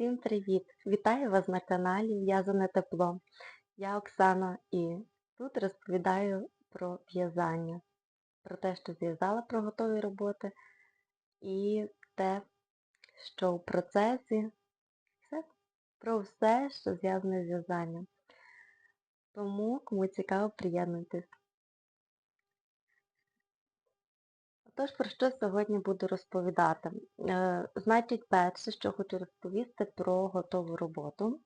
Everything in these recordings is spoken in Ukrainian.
Всім привіт! Вітаю вас на каналі В'язане тепло. Я Оксана і тут розповідаю про в'язання, про те, що зв'язала про готові роботи і те, що в процесі, все, про все, що зв'язане з в'язанням. Тому, кому цікаво, приєднуйтесь. Тож, про що сьогодні буду розповідати? Е, Значить, перше, що хочу розповісти про готову роботу.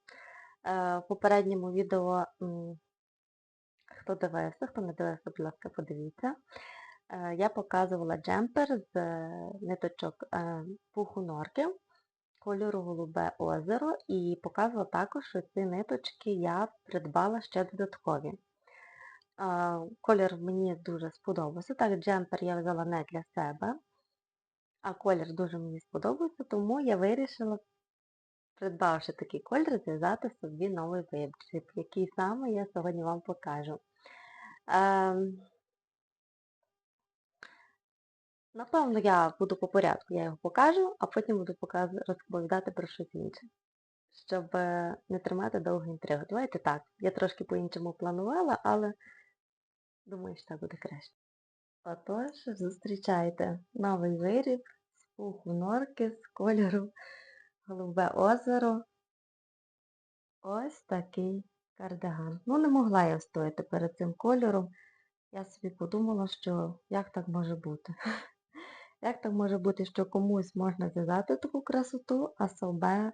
Е, В попередньому відео, хто дивився, хто не дивився, будь ласка, подивіться. Е, Я показувала джемпер з ниточок пуху норки кольору Голубе озеро і показувала також, що ці ниточки я придбала ще додаткові. Колір мені дуже сподобався. Так, джемпер я взяла не для себе, а колір дуже мені сподобався, тому я вирішила, придбавши такий колір, зв'язати собі новий вибір, який саме я сьогодні вам покажу. Ем, Напевно, я буду по порядку, я його покажу, а потім буду розповідати про щось інше, щоб не тримати довго інтригу. Давайте так, я трошки по-іншому планувала, але думаю, що так буде краще. Отож, зустрічайте новий виріб з пуху норки з кольору Голубе озеро. Ось такий кардиган. Ну, не могла я стояти перед цим кольором. Я собі подумала, що як так може бути? Як так може бути, що комусь можна зв'язати таку красоту, а себе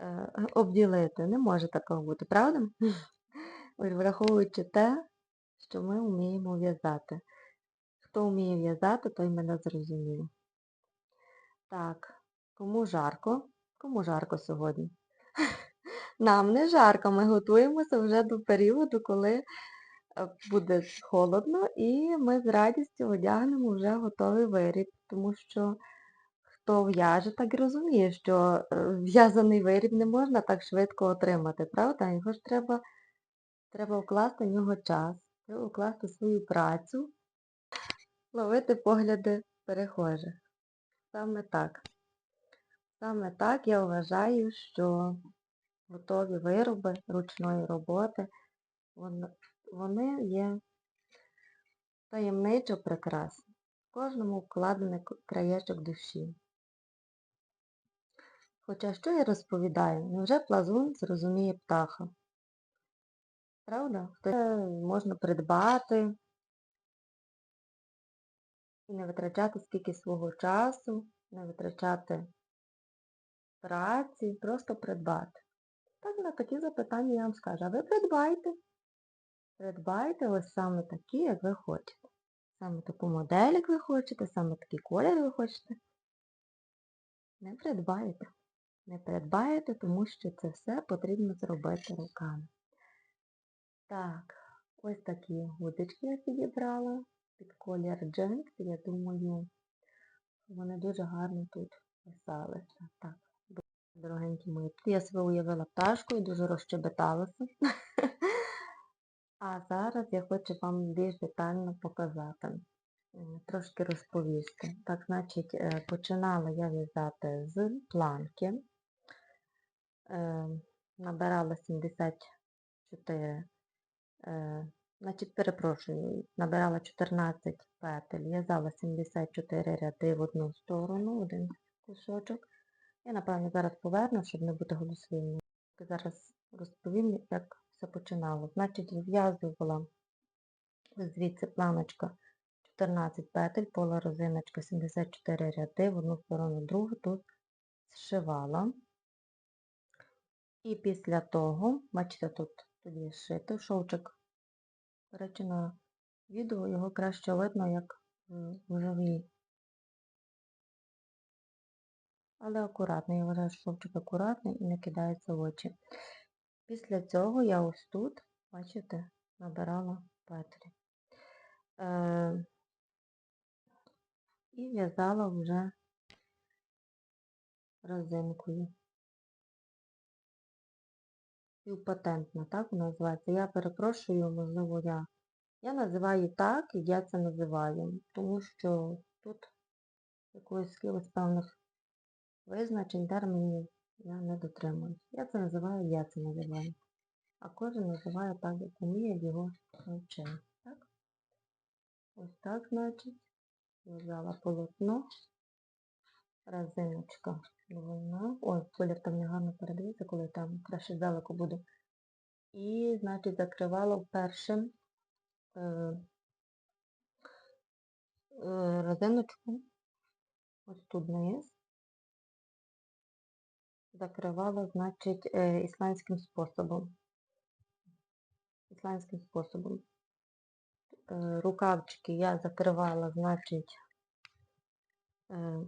е, обділити? Не може такого бути, правда? Враховуючи те, що ми вміємо в'язати. Хто вміє в'язати, той мене зрозумів. Так, кому жарко? Кому жарко сьогодні? Нам не жарко, ми готуємося вже до періоду, коли е, буде холодно, і ми з радістю одягнемо вже готовий виріб, тому що хто в'яже, так і розуміє, що е, в'язаний виріб не можна так швидко отримати, правда? Його ж треба, треба вкласти в нього час, треба вкласти свою працю, ловити погляди перехожих. Саме так. Саме так я вважаю, що готові вироби ручної роботи, вони є таємничо прекрасні. Кожному вкладений краєчок душі. Хоча що я розповідаю? Невже плазун зрозуміє птаха? Правда? Це можна придбати і не витрачати скільки свого часу, не витрачати праці, просто придбати. Так на такі запитання я вам скажу, а ви придбайте. Придбайте ось саме такі, як ви хочете. Саме таку модель, як ви хочете, саме такий колір ви хочете. Не придбаєте. Не придбаєте, тому що це все потрібно зробити руками. Так, ось такі гудочки я підібрала під колір джинс. Я думаю, вони дуже гарно тут писалися. Так, дорогенькі мої. Тут я себе уявила пташкою, дуже розщебеталася. А зараз я хочу вам більш детально показати, трошки розповісти. Так, значить, е, починала я в'язати з планки. Е, Набирала 74, е, значить, перепрошую, набирала 14 петель, в'язала 74 ряди в одну сторону, один кусочок. Я, напевно, зараз поверну, щоб не бути голослівною. Зараз розповім, як все починало. Значить, вив'язувала звідси планочка 14 петель, пола розиночка 74 ряди, в одну сторону, другу тут зшивала. І після того, бачите, тут тоді зшити шовчик. До речі, на відео його краще видно, як в в живій. Але акуратно, я вважаю, що шовчик акуратний і не кидається в очі. Після цього я ось тут, бачите, набирала петлі. Е, і в'язала вже резинкою. Півпатентна, так вона називається. Я перепрошую, можливо, я. Я називаю так, і я це називаю, тому що тут якоїсь якихось певних визначень, термінів я не дотримуюсь. Я це називаю, я це називаю. А кожен називає так, як вміє його навчає. Так? Ось так, значить. В'язала полотно. Резиночка двойна. Ой, колір там негарно передається, коли там краще здалеку буду. І, значить, закривала першим е, е, резиночку. Ось тут вниз. Закривала, значить, е, ісландським способом. Ісландським способом. Е, рукавчики я закривала, значить, е,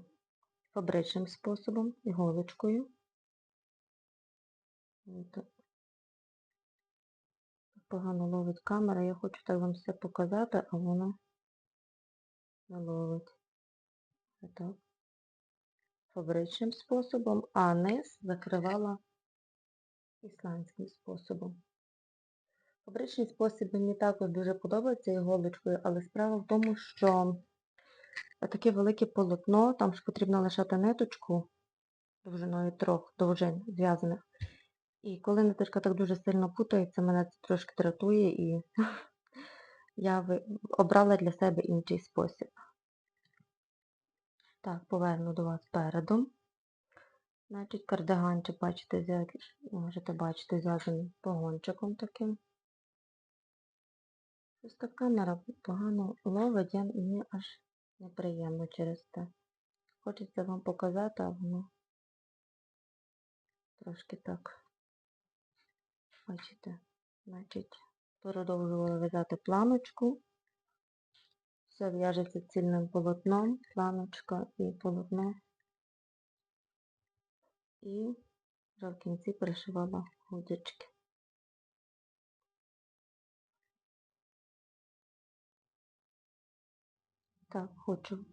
фабричним способом, іголочкою. Погано ловить камера, я хочу так вам все показати, а воно не ловить. Отак. Фабричним способом, а низ закривала ісландським способом. Фабричний спосіб мені також дуже подобається іголочкою, але справа в тому, що таке велике полотно, там ж потрібно лишати ниточку довжиною трьох довжин зв'язаних. І коли ниточка так дуже сильно путається, мене це трошки дратує і я обрала для себе інший спосіб. Так, поверну до вас передом. Значить, кардиганчик, бачите, можете бачити, зв'язаний погончиком таким. Ось та камера погано ловить, я, мені аж неприємно через те. Хочеться вам показати, а воно трошки так. Бачите, значить, продовжувала в'язати планочку. Все в'яжеться цільним полотном, планочка і полотно. І вже в кінці пришивала гудзички. Так, хочу,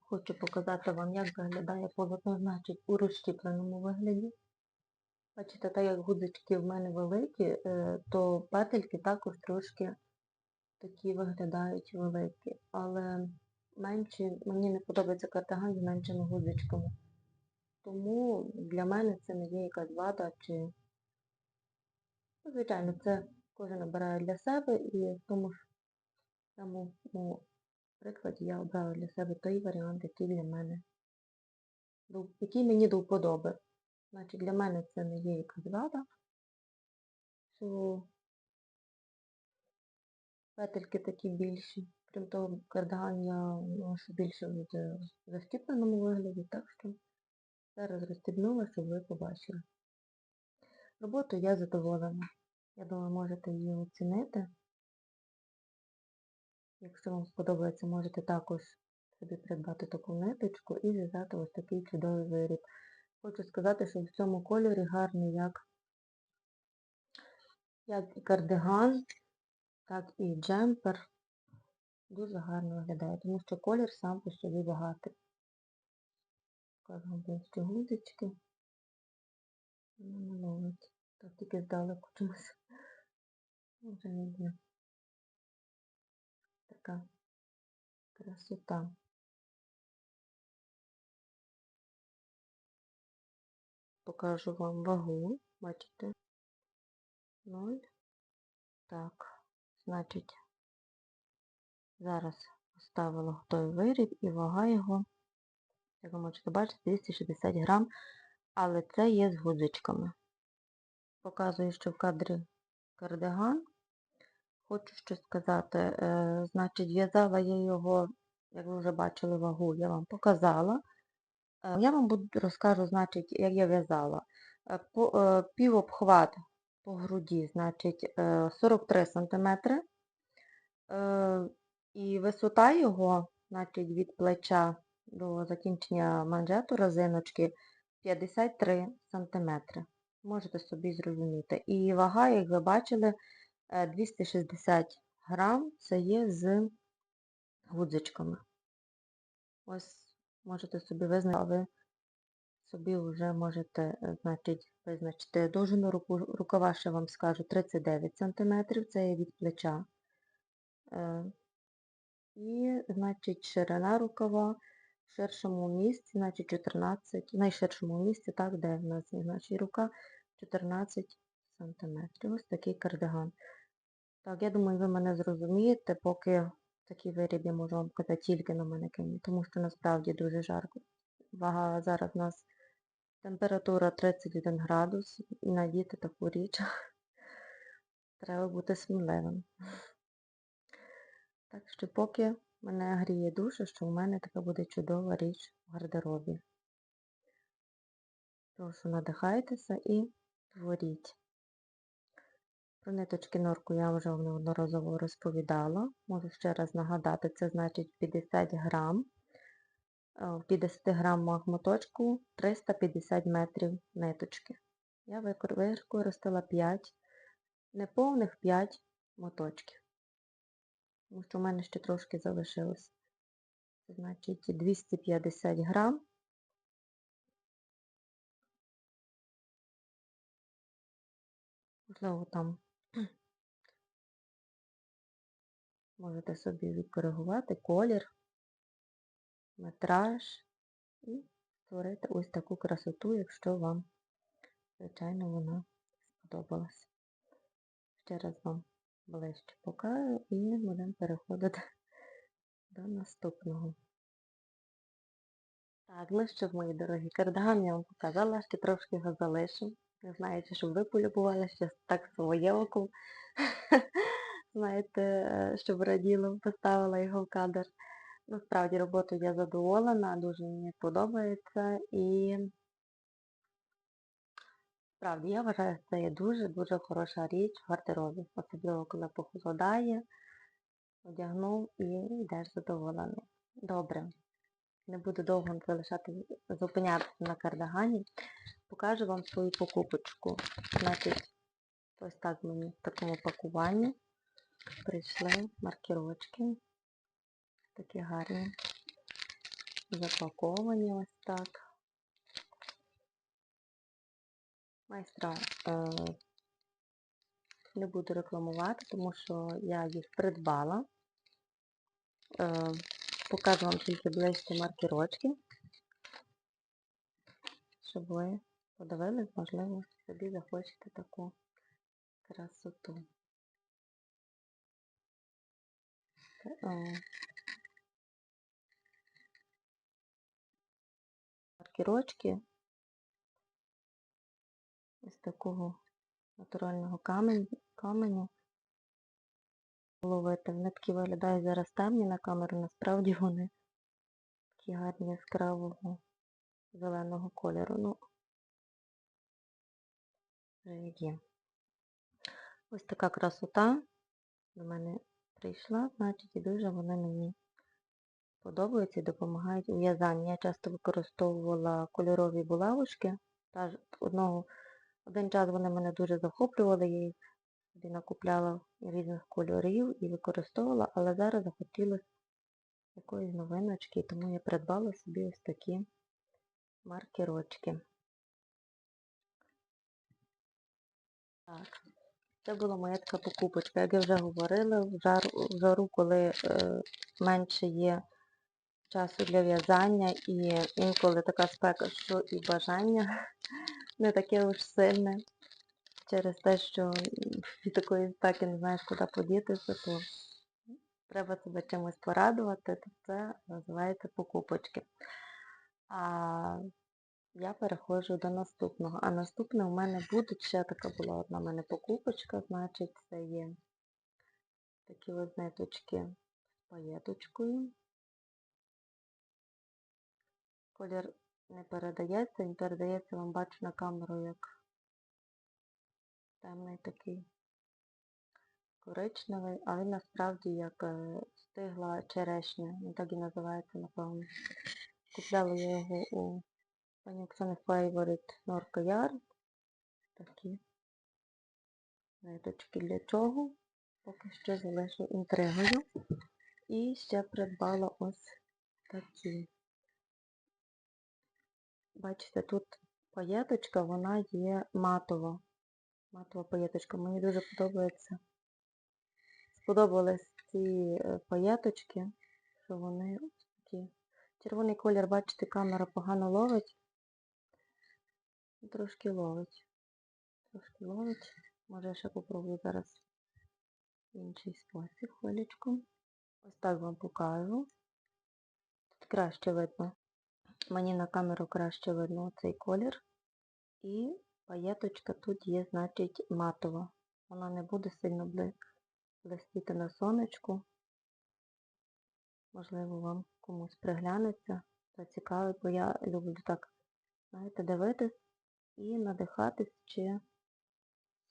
хочу показати вам, як виглядає полотно, значить, у розщіпленому вигляді. Бачите, так як гудзички в мене великі, е, то петельки також трошки такі виглядають великі. Але менші, мені не подобається кардиган з меншими гудзичками. Тому для мене це не є якась вада чи... Ну, звичайно, це кожен обирає для себе і тому ж самому прикладі я обрала для себе той варіант, який для мене, який мені до вподоби. Значить, для мене це не є якась вада, що петельки такі більші. Крім того, кардиган я ношу більше в застіпленому вигляді, так що зараз розстібнула, щоб ви побачили. Роботу я задоволена. Я думаю, можете її оцінити. Якщо вам сподобається, можете також собі придбати таку ниточку і зв'язати ось такий чудовий виріб. Хочу сказати, що в цьому кольорі гарний як, як і кардиган, так і джемпер. Дуже гарно виглядає, тому що колір сам по собі багатий. Вам ближче гудочки. Вона не ловить. Так тільки здалеку чомусь. Вже не йде. Красота. Покажу вам вагу. Бачите? 0. Так, значить, зараз поставила готовий виріб і вага його, як ви можете бачити, 260 грам, але це є з гудзичками. Показую, що в кадрі кардиган. Хочу щось сказати. Е, значить, в'язала я його, як ви вже бачили вагу, я вам показала. Е, я вам буду розкажу, значить, як я в'язала. Е, півобхват по груді, значить, е, 43 см. І висота його, значить, від плеча до закінчення манжету резиночки 53 см. Можете собі зрозуміти. І вага, як ви бачили, 260 грам, це є з гудзичками. Ось можете собі визначити, ви собі вже можете, е, значить, визначити довжину руку, рукава, ще вам скажу, 39 см, це є від плеча. Е, І, значить, ширина рукава в ширшому місці, значить 14, найширшому місці, так, де в нас є значить рука, 14 сантиметрів. Ось такий кардиган. Так, я думаю, ви мене зрозумієте, поки такі виріб я можу вам казати тільки на манекені, тому що насправді дуже жарко. Вага зараз у нас температура 31 градус, і надіти таку річ треба бути сміливим. Так що поки мене гріє душа, що в мене така буде чудова річ в гардеробі. Прошу надихайтеся і творіть. Про ниточки норку я вже неодноразово розповідала. Можу ще раз нагадати, це значить 50 грам. Е, В 50 грамах моточку 350 метрів ниточки. Я використала 5, неповних 5 моточків. Тому що в мене ще трошки залишилось. Це значить 250 грам. Можливо, там можете собі відкоригувати колір, метраж і створити ось таку красоту, якщо вам, звичайно, вона сподобалась. Ще раз вам ближче покажу і будемо переходити до наступного. Так, ну що мої дорогі, кардиган я вам показала, ще трошки його залишу. Не знаю, чи щоб ви полюбували, ще так своє око. Знаєте, е, щоб раділо, поставила його в кадр. Насправді роботу я задоволена, дуже мені подобається і справді я вважаю, що це є дуже-дуже хороша річ в гардеробі, особливо коли похолодає, одягнув і йдеш задоволений. Добре. Не буду довго залишати, зупинятися на кардигані. Покажу вам свою покупочку. Значить, ось так мені в такому пакуванні прийшли маркерочки. Такі гарні. Запаковані ось так. Майстра е, не буду рекламувати, тому що я їх придбала. Е, покажу вам тільки ближче маркерочки, щоб ви подивились, можливо, собі захочете таку красоту. Е, Маркерочки із такого натурального каменю, ловити. Вони такі виглядають зараз темні на камеру, насправді вони такі гарні яскравого зеленого кольору. Ну, вже є. Ось така красота до мене прийшла, значить і дуже вони мені подобаються і допомагають у в'язанні. Я часто використовувала кольорові булавочки. Одного, один час вони мене дуже захоплювали, я їх собі накупляла різних кольорів і використовувала, але зараз захотілося якоїсь новиночки, тому я придбала собі ось такі маркерочки. Це була моя така покупочка. Як я вже говорила, в жару, в жару коли е, менше є часу для в'язання і інколи така спека, що і бажання не таке уж сильне. Через те, що від такої спеки не знаєш, куди подітися, то треба себе чимось порадувати, то це називається покупочки. А я переходжу до наступного. А наступне у мене буде, ще така була одна в мене покупочка, значить це є такі ось ниточки з паєточкою. Колір не передається, він передається, вам бачу на камеру як темний такий коричневий, а він насправді як е, стигла черешня, він так і називається, напевно. Купляла я його у пані Оксани Favorite Норка Яр. Такі ниточки для чого. Поки що залишу інтригою. І ще придбала ось такі. Бачите, тут паєточка, вона є матова. Матова паєточка. Мені дуже подобається. Сподобались ці е, паєточки, що вони ось такі Червоний колір, бачите, камера погано ловить. Трошки ловить. Трошки ловить. Може я ще попробую зараз інший спосіб хвилечку. Ось так вам покажу. Тут краще видно. Мені на камеру краще видно цей колір. І паєточка тут є, значить, матова. Вона не буде сильно бли- блистіти на сонечку. Можливо, вам комусь приглянеться, зацікавить, бо я люблю так, знаєте, дивитись і надихатись, чи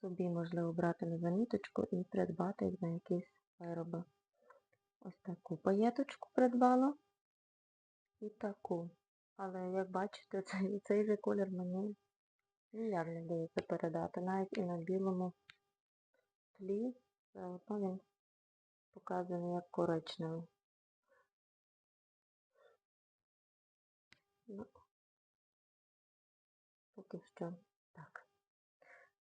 собі можливо брати на заміточку і придбати на якісь вироби. Ось таку паєточку придбала і таку. Але як бачите, цей, цей же колір мені ніяк не вдається передати. Навіть і на білому тлі все одно він показаний як коричневий. Поки що так.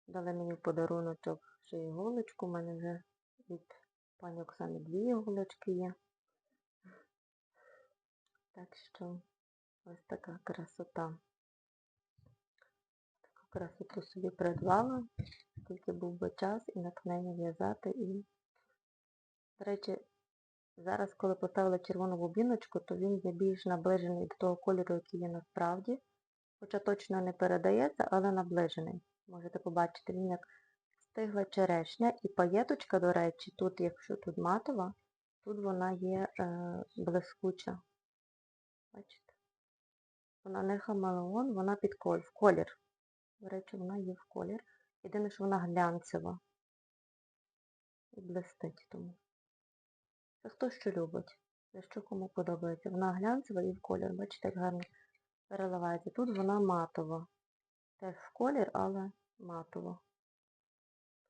Дали мені в подаруночок ще іголочку. У мене вже від пані Оксани дві іголочки є. Так що ось така красота. Таку красоту собі придбала, тільки був би час і натхнення в'язати і, до речі, зараз, коли поставила червону бобіночку, то він є більш наближений до того кольору, який є насправді. Хоча точно не передається, але наближений. Можете побачити, він як стигла черешня. І паєточка, до речі, тут, якщо тут матова, тут вона є е, блискуча. Бачите? Вона не хамелеон, вона під коль, в колір. До речі, вона є в колір. Єдине, що вона глянцева. І блистить тому. Це хто що любить. За що кому подобається. Вона глянцева і в колір. Бачите, як гарно переливається. Тут вона матова. Теж в колір, але матова.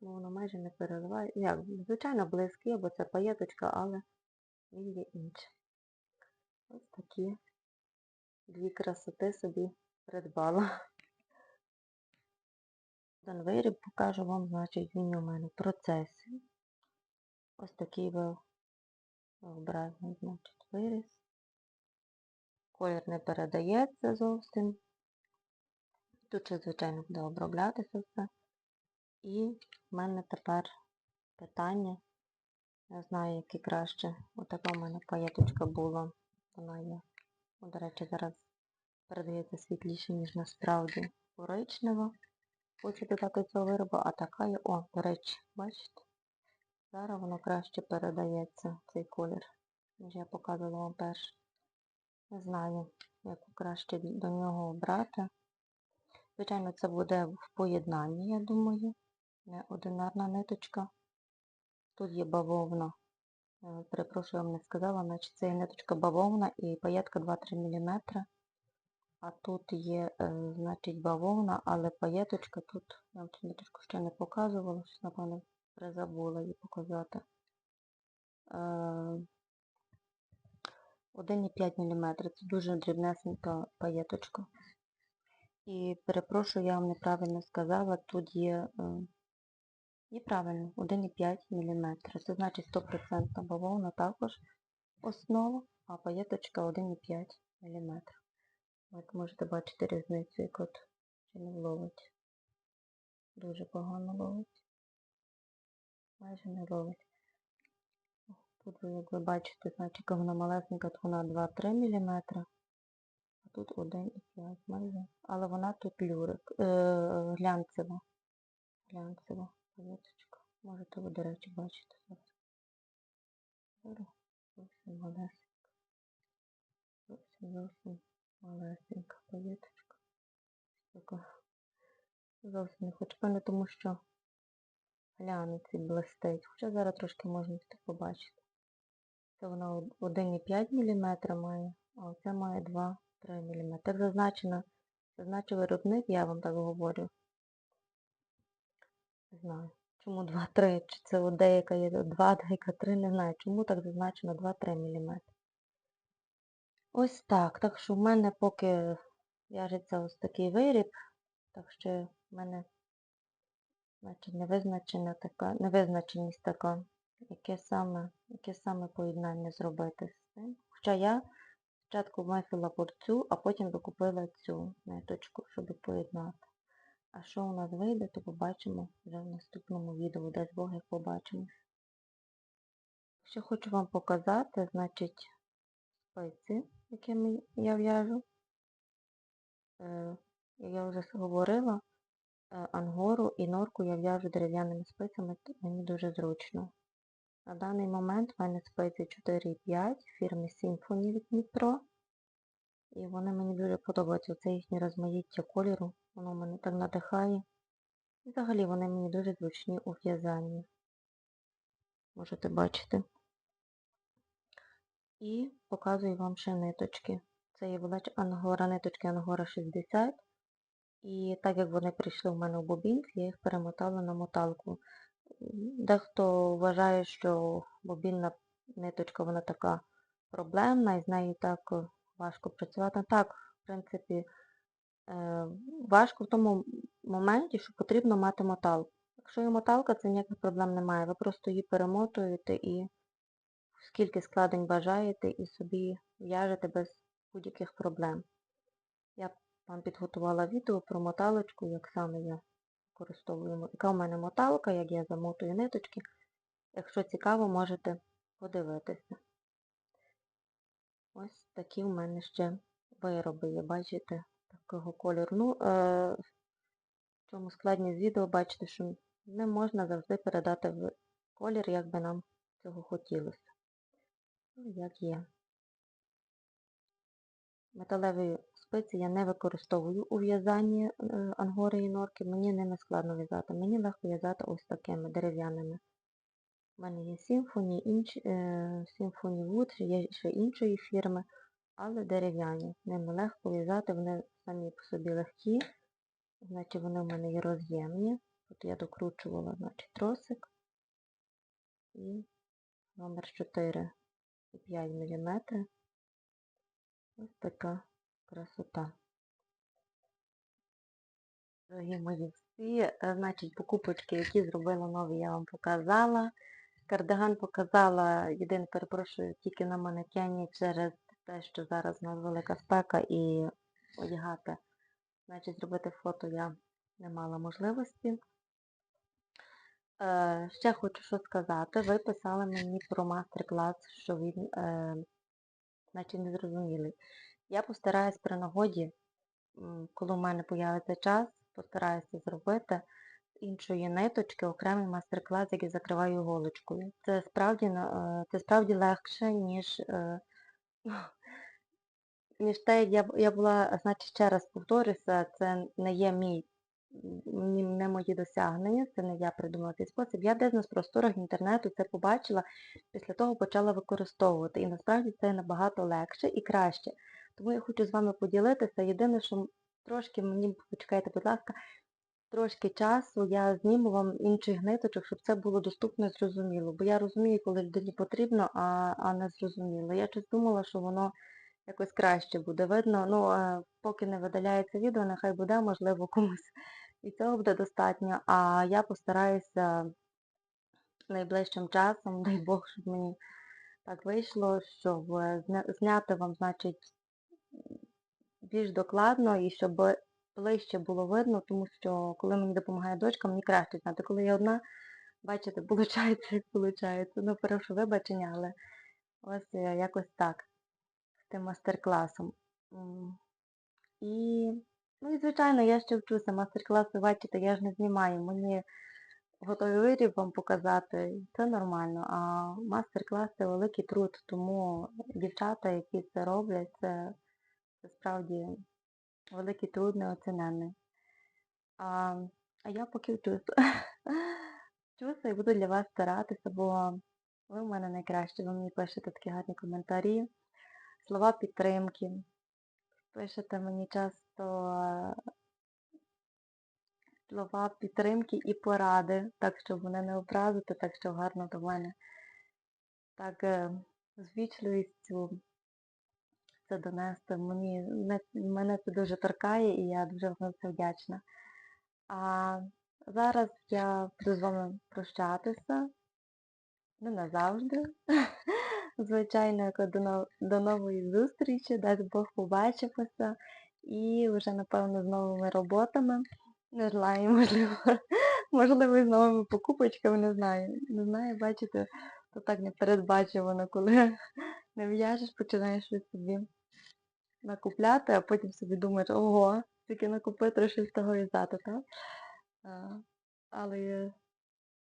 Тому вона майже не переливає. Як, звичайно, близький, бо це паєточка, але він є інший. Ось такі дві красоти собі придбала. Один виріб покажу вам, значить, він у мене в процесі. Ось такий був образний, значить, виріз. Колір не передається зовсім. Тут ще, звичайно, буде оброблятися все. І в мене тепер питання. Я знаю, яке краще. Отака в мене паєточка була. Вона є. О, до речі, зараз передається світліше, ніж насправді коричнева. Хочу додати цього виробу, а така є, о, до речі, бачите? Зараз воно краще передається, цей колір, ніж я показувала вам перше. Не знаю, яку краще до нього обрати. Звичайно, це буде в поєднанні, я думаю. Не одинарна ниточка. Тут є бавовна. Е, Перепрошую, я вам не сказала, значить це є ниточка бавовна і паєтка 2-3 мм. А тут є, е, значить, бавовна, але паєточка тут, я вам цю ниточку ще не показувала, щось, напевно, призабула її показати. Е, 1,5 мм. Це дуже дрібнесенька паєточка. І перепрошую, я вам неправильно сказала, тут є, е, є правильно, 1,5 мм. Це значить 100% бавовна також основа, а паєточка 1,5 мм. От можете бачити різницю, як от чи не ловить. Дуже погано ловить. Майже не ловить. Тут, як ви бачите, значить, вона малесенька, то вона 2-3 мм, а тут 1,5 майже. Але вона тут люрик, е, глянцева. Глянцева палеточка. Можете ви, до речі, бачити зараз. Зовсім малесенька. Зовсім зовсім малесенька палеточка. Така. Зовсім не хочу певне, тому що глянець він блистить. Хоча зараз трошки можна побачити. Це вона 1,5 мм має, а оце має 2-3 мм. Так зазначено, зазначив виробник, я вам так говорю. Не знаю, чому 2-3, чи це деяка є 2, деяка 3, не знаю, чому так зазначено 2-3 мм. Ось так. Так що в мене поки в'яжеться ось такий виріб, так що в мене значить, невизначеність така, яке саме, яке саме поєднання зробити з цим. Хоча я Спочатку вмесила цю, а потім докупила цю ниточку, щоб поєднати. А що у нас вийде, то побачимо вже в наступному відео, дасть Бог, як побачимо. Що хочу вам показати, значить, спиці, якими я в'яжу. Е, як я вже говорила, е, ангору і норку я в'яжу дерев'яними спицями, мені дуже зручно. На даний момент в мене спиці 4,5 фірми Symphony від Дніпро. І вони мені дуже подобаються. Це їхнє розмаїття кольору. Воно мене так надихає. І взагалі вони мені дуже зручні у в'язанні. Можете бачити. І показую вам ще ниточки. Це є велич ангора, ниточки ангора 60. І так як вони прийшли в мене в бобінці, я їх перемотала на моталку. Дехто вважає, що бобінна ниточка вона така проблемна і з нею так важко працювати. Так, в принципі, е, важко в тому моменті, що потрібно мати моталку. Якщо є моталка, це ніяких проблем немає. Ви просто її перемотуєте і скільки складень бажаєте і собі в'яжете без будь-яких проблем. Я вам підготувала відео про моталочку, як саме я використовую, яка в мене моталка, як я замотую ниточки. Якщо цікаво, можете подивитися. Ось такі в мене ще вироби є, бачите, такого кольору. Ну, е, в цьому складні з відео бачите, що не можна завжди передати в колір, як би нам цього хотілося. Ну, як є. Металеві спиці я не використовую у в'язанні е, ангори і норки, мені ними складно в'язати. Мені легко в'язати ось такими дерев'яними. У мене є Symphony, інч, е, Symphony Wood, є ще іншої фірми, але дерев'яні. Ними легко в'язати, вони самі по собі легкі, значить вони в мене є роз'ємні. Тут я докручувала значить, тросик і номер 4 5 мм. Ось така красота. Дорогі мої всі, е, значить, покупочки, які зробила нові, я вам показала. Кардиган показала, єдине, перепрошую, тільки на манекені через те, що зараз у нас велика спека і одягати, значить, зробити фото я не мала можливості. Е, ще хочу що сказати. Ви писали мені про мастер-клас, що він, е, значить, незрозумілий. Я постараюсь при нагоді, коли в мене появиться час, постараюся зробити з іншої ниточки окремий мастер-клас, який закриваю іголочкою. Це справді, е, це справді легше, ніж, е, ніж те, як я, я була, значить, ще раз повторюся, це не є мій, не мої досягнення, це не я придумала цей спосіб. Я десь на просторах інтернету це побачила, після того почала використовувати. І насправді це набагато легше і краще. Тому я хочу з вами поділитися. Єдине, що трошки мені, почекайте, будь ласка, трошки часу я зніму вам інших ниточок, щоб це було доступно і зрозуміло. Бо я розумію, коли людині потрібно, а, а не зрозуміло. Я щось думала, що воно якось краще буде видно. Ну, поки не видаляється відео, нехай буде, можливо, комусь і цього буде достатньо. А я постараюся найближчим часом, дай Бог, щоб мені так вийшло, щоб е, зняти вам, значить, більш докладно і щоб ближче було видно, тому що коли мені допомагає дочка, мені краще знати. Коли я одна, бачите, виходить, як виходить. Ну, прошу вибачення, але ось е, якось так мастер-класом. І, ну і звичайно, я ще вчуся. Мастер-класи, бачите, я ж не знімаю. Мені готовий виріб вам показати, це нормально. А мастер-клас це великий труд, тому дівчата, які це роблять, це, це справді великий труд неоціненний. А, а я поки вчуся. Вчуся і буду для вас старатися, бо ви в мене найкраще, ви мені пишете такі гарні коментарі, слова підтримки. Пишете мені часто е, слова підтримки і поради, так щоб мене не образити, так щоб гарно до мене. Так е, з вічливістю це донести. Мені, мене це дуже торкає і я дуже вам це вдячна. А зараз я буду з вами прощатися. Не назавжди. Звичайно, яка до, но- до нової зустрічі, дасть Бог побачимося. І вже, напевно, з новими роботами. Не знаю, можливо, можливо, з новими покупочками, не знаю. Не знаю, бачите, то так непередбачувано, коли не в'яжеш, починаєш щось собі накупляти, а потім собі думаєш, ого, тільки накупити щось того і взяти, так? Але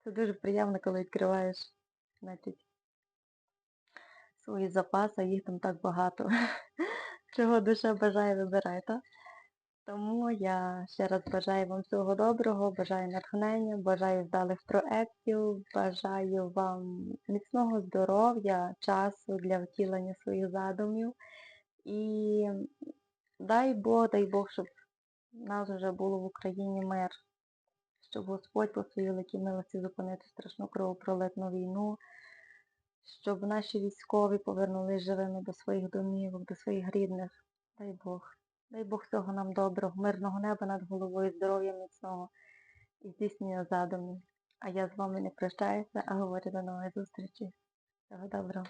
це дуже приємно, коли відкриваєш, значить, свої запаси, їх там так багато. Чого душа бажає, вибирай, так? Тому я ще раз бажаю вам всього доброго, бажаю натхнення, бажаю вдалих проєктів, бажаю вам міцного здоров'я, часу для втілення своїх задумів. І дай Бог, дай Бог, щоб нас вже було в Україні мир, щоб Господь по своїй великій милості зупинити страшну кровопролитну війну, щоб наші військові повернулись живими до своїх домівок, до своїх рідних. Дай Бог. Дай Бог всього нам доброго, мирного неба над головою, здоров'я міцного і здійснення задумів. А я з вами не прощаюся, а говорю до нової зустрічі. Всього доброго.